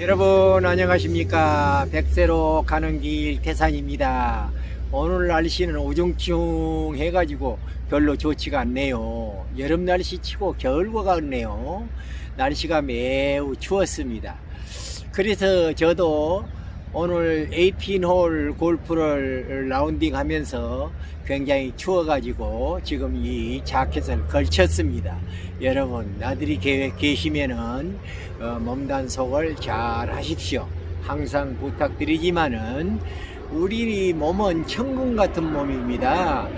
여러분 안녕하십니까? 백세로 가는 길 태산입니다. 오늘 날씨는 우중충 해가지고 별로 좋지가 않네요. 여름 날씨 치고 겨울과 같네요. 날씨가 매우 추웠습니다. 그래서 저도 오늘 18홀 골프를 라운딩 하면서 굉장히 추워가지고 지금 이 자켓을 걸쳤습니다. 여러분, 나들이 계획 계시면은 어, 몸단 속을 잘 하십시오. 항상 부탁드리지만은 우리 몸은 천국 같은 몸입니다.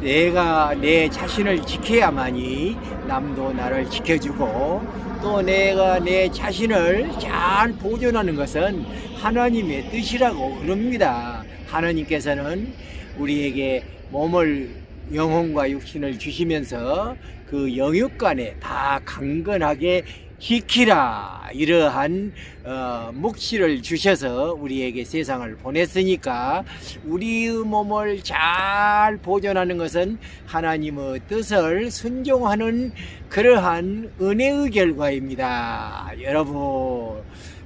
내가 내 자신을 지켜야만이 남도 나를 지켜주고 또 내가 내 자신을 잘 보존하는 것은 하나님의 뜻이라고 그럽니다. 하나님께서는 우리에게 몸을 영혼과 육신을 주시면서 그 영육 간에 다 강건하게 지키라 이러한 어, 묵시를 주셔서 우리에게 세상을 보냈으니까 우리의 몸을 잘 보존하는 것은 하나님의 뜻을 순종하는 그러한 은혜의 결과입니다. 여러분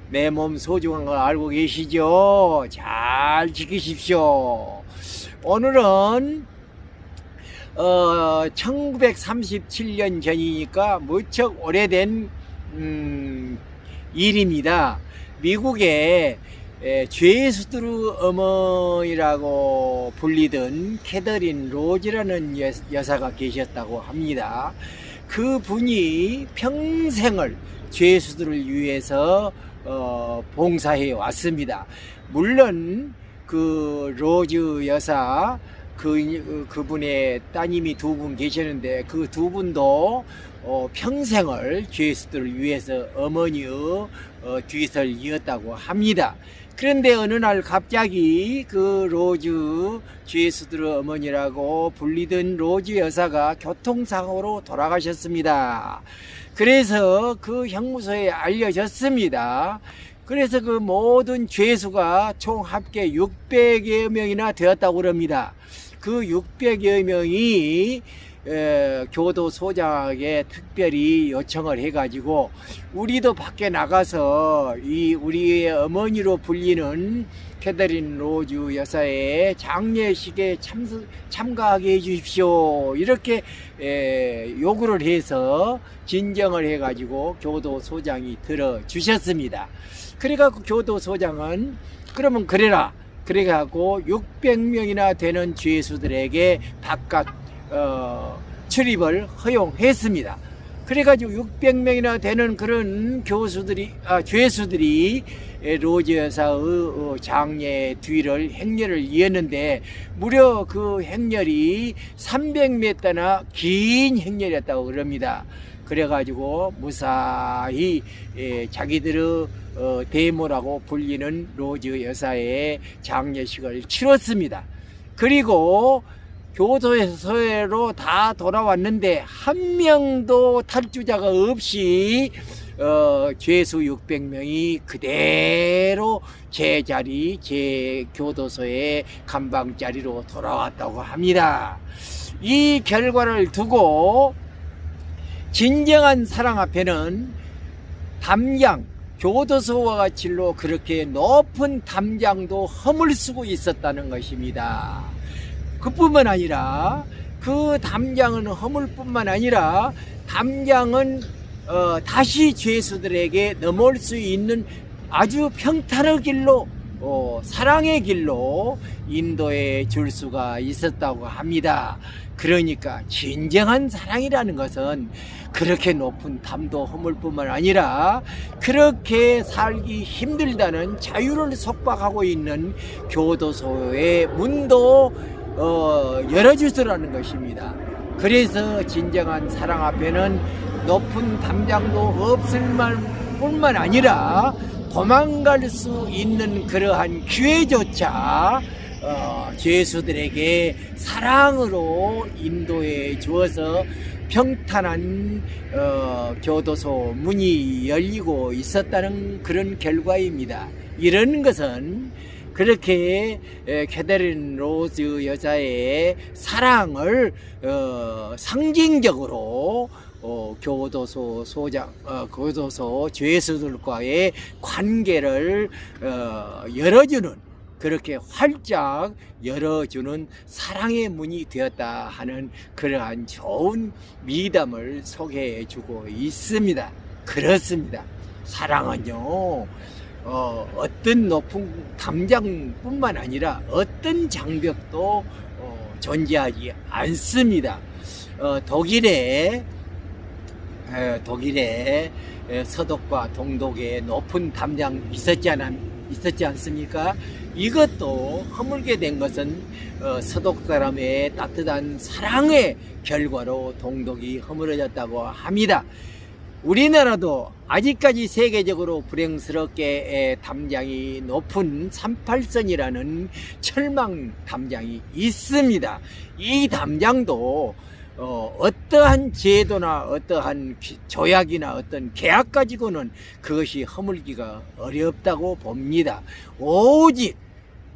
내 몸 소중한 걸 알고 계시죠? 잘 지키십시오. 오늘은 어, 1937년 전이니까 무척 오래된 음, 일입니다. 미국에 에, 죄수드루 어머니라고 불리던 캐더린 로즈라는 여, 여사가 계셨다고 합니다. 그 분이 평생을 죄수들을 위해서 어, 봉사해 왔습니다. 물론 그 로즈 여사 그 그분의 따님이 두 분 계시는데 그 두 분도 어, 평생을 죄수들을 위해서 어머니의 어, 뒤를 이었다고 합니다. 그런데 어느 날 갑자기 그 로즈 죄수들의 어머니라고 불리던 로즈 여사가 교통사고로 돌아가셨습니다. 그래서 그 형무소에 알려졌습니다. 그래서 그 모든 죄수가 총 합계 600여 명이나 되었다고 그럽니다. 그 600여 명이 에, 교도소장에게 특별히 요청을 해가지고 우리도 밖에 나가서 이 우리의 어머니로 불리는 캐더린 로즈 여사의 장례식에 참, 참가하게 해주십시오. 이렇게 에, 요구를 해서 진정을 해가지고 교도소장이 들어주셨습니다. 그래갖고 교도소장은 그러면 그래라. 그래갖고 600명이나 되는 죄수들에게 바깥 어, 출입을 허용했습니다. 그래가지고 600명이나 되는 그런 교수들이, 아, 죄수들이 로즈 여사의 어, 장례 뒤를 행렬을 이었는데 무려 그 행렬이 300m나 긴 행렬이었다고 그럽니다. 그래가지고 무사히 예, 자기들의 어, 데모라고 불리는 로즈 여사의 장례식을 치렀습니다. 그리고 교도소로 다 돌아왔는데 한 명도 탈주자가 없이 어, 죄수 600명이 그대로 제 자리, 제 교도소의 감방 자리로 돌아왔다고 합니다. 이 결과를 두고 진정한 사랑 앞에는 담장, 교도소와 같이로 그렇게 높은 담장도 허물 쓰고 있었다는 것입니다. 그뿐만 아니라 그 담장은 허물뿐만 아니라 담장은 어, 다시 죄수들에게 넘어올 수 있는 아주 평탄의 길로 어, 사랑의 길로 인도해 줄 수가 있었다고 합니다. 그러니까 진정한 사랑이라는 것은 그렇게 높은 담도 허물 뿐만 아니라 그렇게 살기 힘들다는 자유를 속박하고 있는 교도소의 문도 어, 열어주시라는 것입니다. 그래서 진정한 사랑 앞에는 높은 담장도 없을 뿐만 아니라 도망갈 수 있는 그러한 기회조차 어, 죄수들에게 사랑으로 인도해 주어서 평탄한 어, 교도소 문이 열리고 있었다는 그런 결과입니다. 이런 것은 그렇게 에, 캐더린 로즈 여자의 사랑을 어, 상징적으로 어, 교도소 소장, 어, 교도소 죄수들과의 관계를 어, 열어주는 그렇게 활짝 열어주는 사랑의 문이 되었다 하는 그러한 좋은 미담을 소개해 주고 있습니다. 그렇습니다. 사랑은요, 어, 어떤 높은 담장뿐만 아니라 어떤 장벽도 어, 존재하지 않습니다. 어, 독일에 에, 독일에 에, 서독과 동독에 높은 담장 있었지 않 있었지 않습니까? 이것도 허물게 된 것은 어, 서독 사람의 따뜻한 사랑의 결과로 동독이 허물어졌다고 합니다. 우리나라도 아직까지 세계적으로 불행스럽게 에, 담장이 높은 38선이라는 철망 담장이 있습니다. 이 담장도 어, 어떠한 제도나 어떠한 기- 조약이나 어떤 계약 가지고는 그것이 허물기가 어렵다고 봅니다. 오직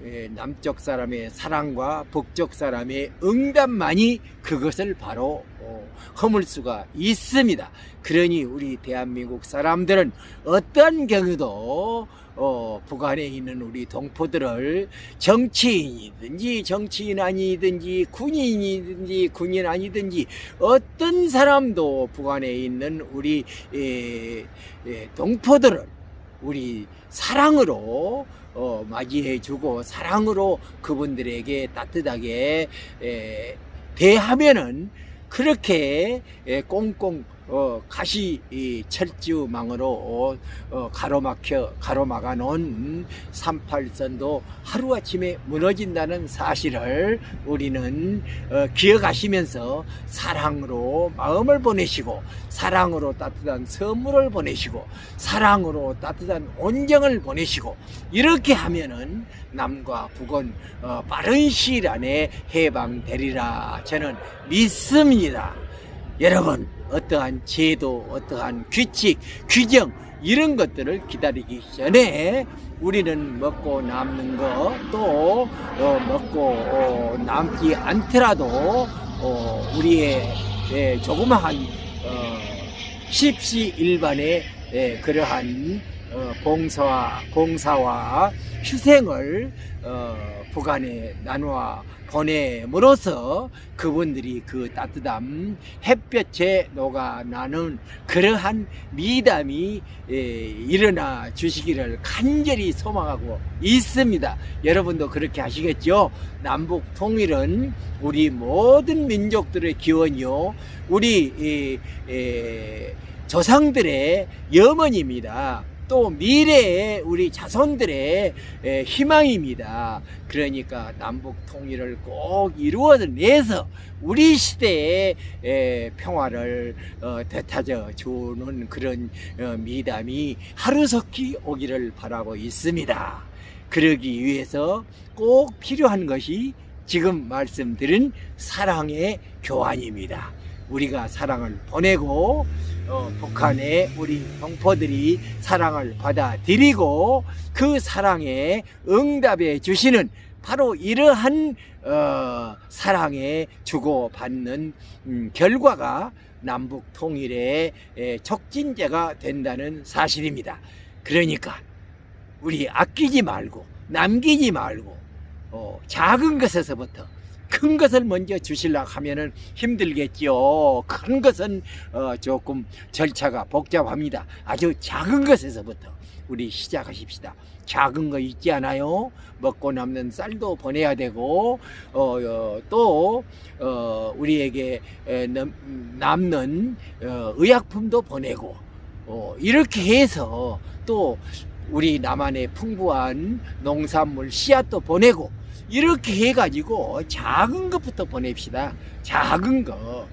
예, 남쪽 사람의 사랑과 북쪽 사람의 응답만이 그것을 바로 어, 허물 수가 있습니다. 그러니 우리 대한민국 사람들은 어떠한 경우도 어, 북한에 있는 우리 동포들을 정치인이든지 정치인 아니든지 군인이든지 군인 아니든지 어떤 사람도 북한에 있는 우리 에, 에, 동포들을 우리 사랑으로 어, 맞이해주고 사랑으로 그분들에게 따뜻하게 에, 대하면은 그렇게 에, 꽁꽁 어, 가시 이 철조망으로 어, 어, 가로막혀 가로막아 놓은 38선도 하루아침에 무너진다는 사실을 우리는 어, 기억하시면서 사랑으로 마음을 보내시고 사랑으로 따뜻한 선물을 보내시고 사랑으로 따뜻한 온정을 보내시고 이렇게 하면은 남과 북은 어, 빠른 시일 안에 해방되리라 저는 믿습니다. 여러분 어떠한 제도, 어떠한 규칙, 규정 이런 것들을 기다리기 전에 우리는 먹고 남는 거또 먹고 어, 남지 않더라도 어, 우리의 예, 조그마한 어, 십시일반의 예, 그러한 어, 봉사와 봉사와 희생을 어, 북한에 나누어 보냄으로써 그분들이 그 따뜻함 햇볕에 녹아나는 그러한 미담이 예, 일어나 주시기를 간절히 소망하고 있습니다. 여러분도 그렇게 하시겠죠? 남북 통일은 우리 모든 민족들의 기원이요. 우리 조상들의 염원입니다. 또 미래의 우리 자손들의 에, 희망입니다. 그러니까 남북 통일을 꼭 이루어내서 우리 시대의 에, 평화를 어, 되찾아 주는 그런 어, 미담이 하루속히 오기를 바라고 있습니다. 그러기 위해서 꼭 필요한 것이 지금 말씀드린 사랑의 교환입니다. 우리가 사랑을 보내고 어, 북한의 우리 동포들이 사랑을 받아들이고 그 사랑에 응답해 주시는 바로 이러한 어, 사랑에 주고받는 음, 결과가 남북 통일의 에, 촉진제가 된다는 사실입니다. 그러니까 우리 아끼지 말고 남기지 말고 어, 작은 것에서부터 큰 것을 먼저 주시려고 하면은 힘들겠지요. 큰 것은 어, 조금 절차가 복잡합니다. 아주 작은 것에서부터 우리 시작하십시다. 작은 거 있지 않아요? 먹고 남는 쌀도 보내야 되고 어, 어, 또 어, 우리에게 남는 어, 의약품도 보내고 어, 이렇게 해서 또 우리 남한의 풍부한 농산물 씨앗도 보내고 이렇게 해가지고 작은 것부터 보냅시다. 작은 거.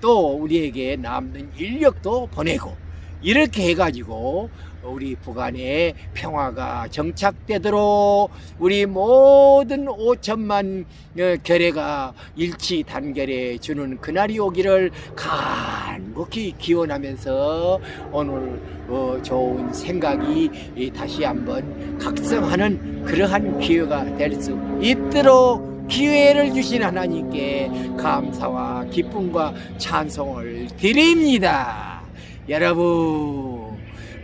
또 우리에게 남는 인력도 보내고 이렇게 해가지고 우리 북한의 평화가 정착되도록 우리 모든 5천만 어, 결의가 일치 단결해 주는 그날이 오기를 간곡히 기원하면서 오늘 어, 좋은 생각이 이 다시 한번 각성하는 그러한 기회가 될 수 있도록 기회를 주신 하나님께 감사와 기쁨과 찬송을 드립니다. 여러분,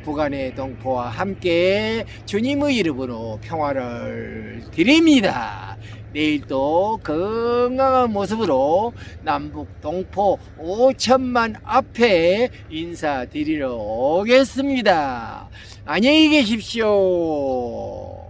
부간의 동포와 함께 주님의 이름으로 평화를 드립니다. 내일 또 건강한 모습으로 남북 동포 5천만 앞에 인사드리러 오겠습니다. 안녕히 계십시오.